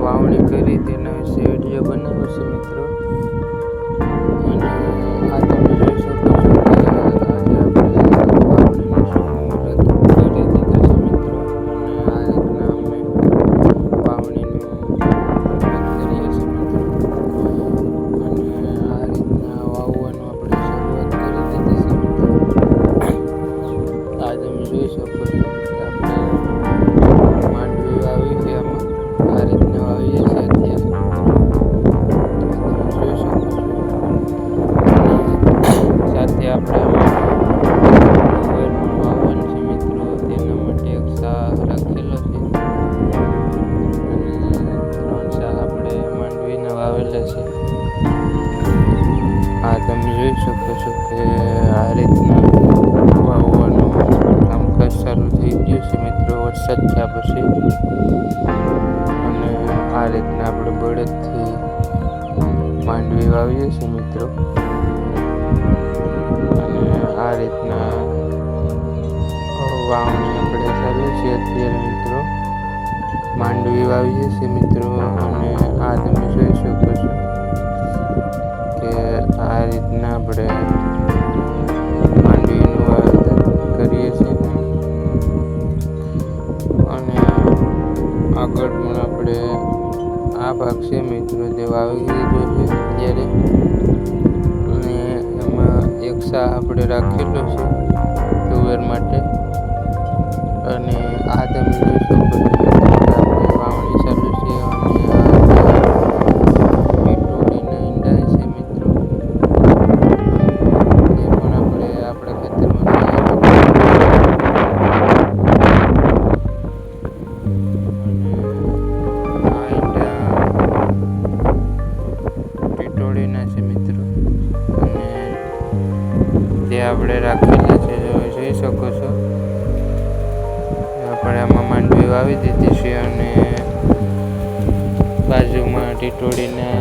વાવણી કરી તેના વિશે વીડિયો બનાવ્યો છે મિત્રો. જોઈ માંડવી વાવી છે આમાં. આ રીતના વાવીએ છીએ અત્યારે. જોઈ શકો છો. સાથે આપણે છે મિત્રો. તેના માટે એક સાહ રાખેલો છે. આપણે માંડવીના વાવેલા છે. આ તમે જોઈ શકો છો કે આ રીતના ચાલુ થઈ ગયું છે મિત્રો, વરસાદ થયા પછી. અને આ રીતના આપણે બળદથી માંડવી વાવીએ છીએ મિત્રો. અને આ રીતના વાવણી આપણે કરીએ છીએ અત્યારે મિત્રો. માંડવી વાવીએ છીએ મિત્રો, અને આ તમે જોઈ શકો છો કે આ રીતના આપણે માંડવીનું વાવેતર કરીએ છીએ. આગળ પણ આપણે આ ભાગ છે મિત્રો તે વાવી દીધો છે અત્યારે. અને એમાં એક સા આપણે રાખેલો છે ટુવેર માટે. અને આ તમે જોઈ શકો આપણે રાખેલા છે જોઈ શકો છો. આપણે આમાં માંડવી વાવી દીધી છે અને બાજુમાં ટીટોળીના